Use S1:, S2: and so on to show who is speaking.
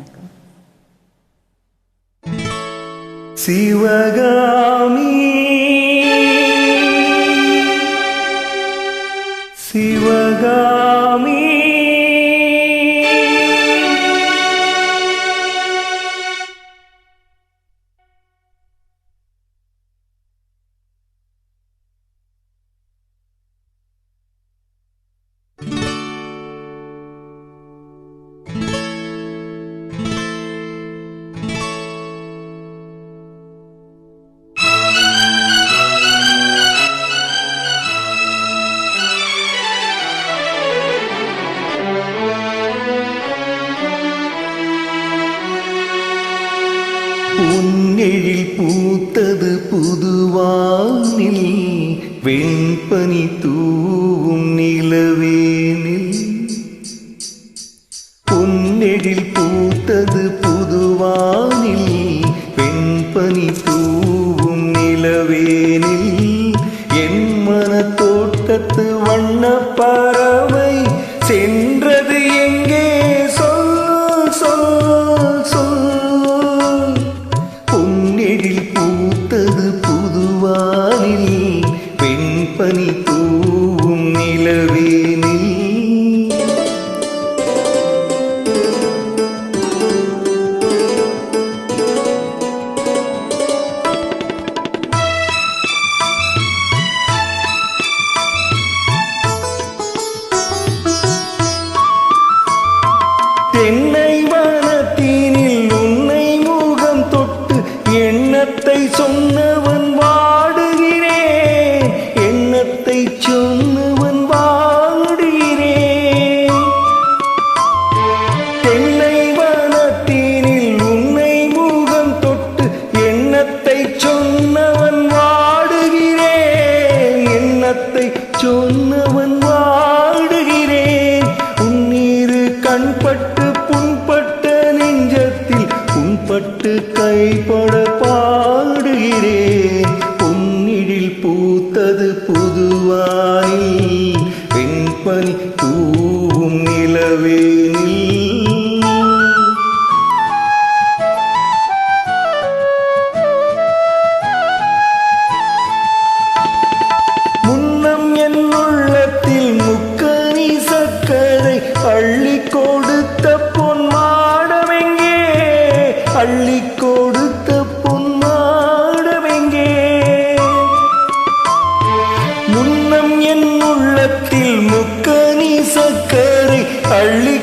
S1: வணக்கம்
S2: சிவகாமி சிவகாமி பொன்னெழில் பூத்தது புதுவானில் வெண்பனி தூவும் நிலவேனில் பொன்னெழில் பூத்தது புதுவானில் வெண்பனி தூவும் நிலவேனில் என் மன தோட்டத்து வண்ண பறவை சென்றது வானில் பெண்பனி தூவும் நிலவேனில் தென்னை வனத்தினில் உன்னை முகம் தொட்டு எண்ணத்தை சொன்ன நேரத்தை சொன்னவன் வாடுகிறேன். உன்னீரு கண்பட்டு புண்பட்ட நெஞ்சத்தில் புண்பட்டு கைப்பட பாடுகிறேன். பொன்னிடில் பூத்தது புதுவானில் வெண்பனி அள்ளி கொடுத்த பொன் மாடமெங்கே? அள்ளி கொடுத்த பொன் மாடமெங்கே? முன்னம் என் உள்ளத்தில் முக்கனி சக்கரை அள்ளி